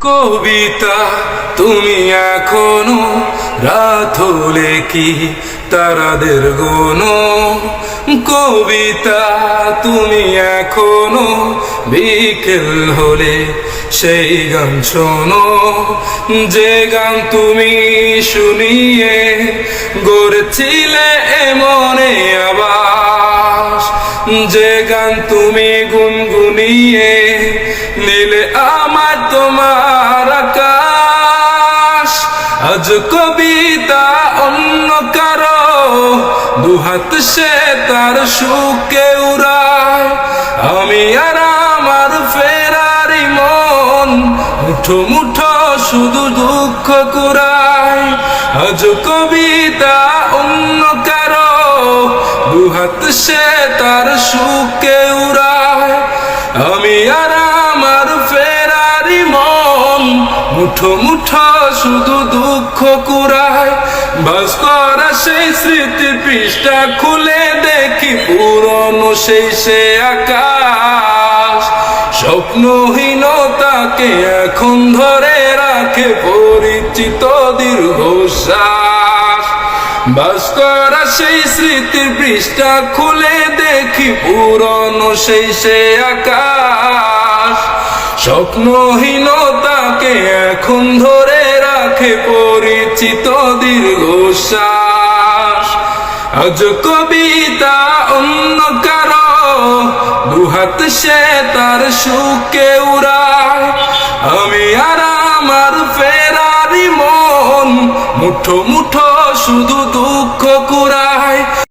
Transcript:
কবিতা তুমি এখনও রাত হলে কি তারাদের গণ? কবিতা তুমি এখনও বিকেল হলে সেই গান শোনো। যে গান তুমি শুনিয়ে গড়েছিলে এমনে আবাস। যে গান তুমি গুনগুনিয়ে নিলে আমার তোমার আকাশ। আজ কবিতা অন্য কারও। দুহাত সে তার সুখে উড়ায়। আমি আর আমার ফেরারি মন মুঠো মুঠো শুধু দুঃখ কুড়ায়। আজ কবিতা অন্য কারও। দুহাত সে তার সুখে উড়ায়। আমি আর মুঠো মুঠো শুধু দুঃখ কুড়ায়। বাস করা সেই স্মৃতির পৃষ্ঠা খুলে দেখি, পুরনো সেই সে আকাশ। স্বপ্নহীনতাকে এখন ধরে রাখে পরিচিত দীর্ঘশ্বাস। বাস করা সেই স্মৃতির পৃষ্ঠা খুলে দেখি, পুরনো সেই সে আকাশ। স্বপ্নহীনতাকে এখন ধরে রাখে পরিচিত দীর্ঘশ্বাস। আজ কবিতা অন্য কারও, দুহাত সে তার সুখে উড়ায়। আমি আর আমার ফেরারি মন মুঠো মুঠো শুধু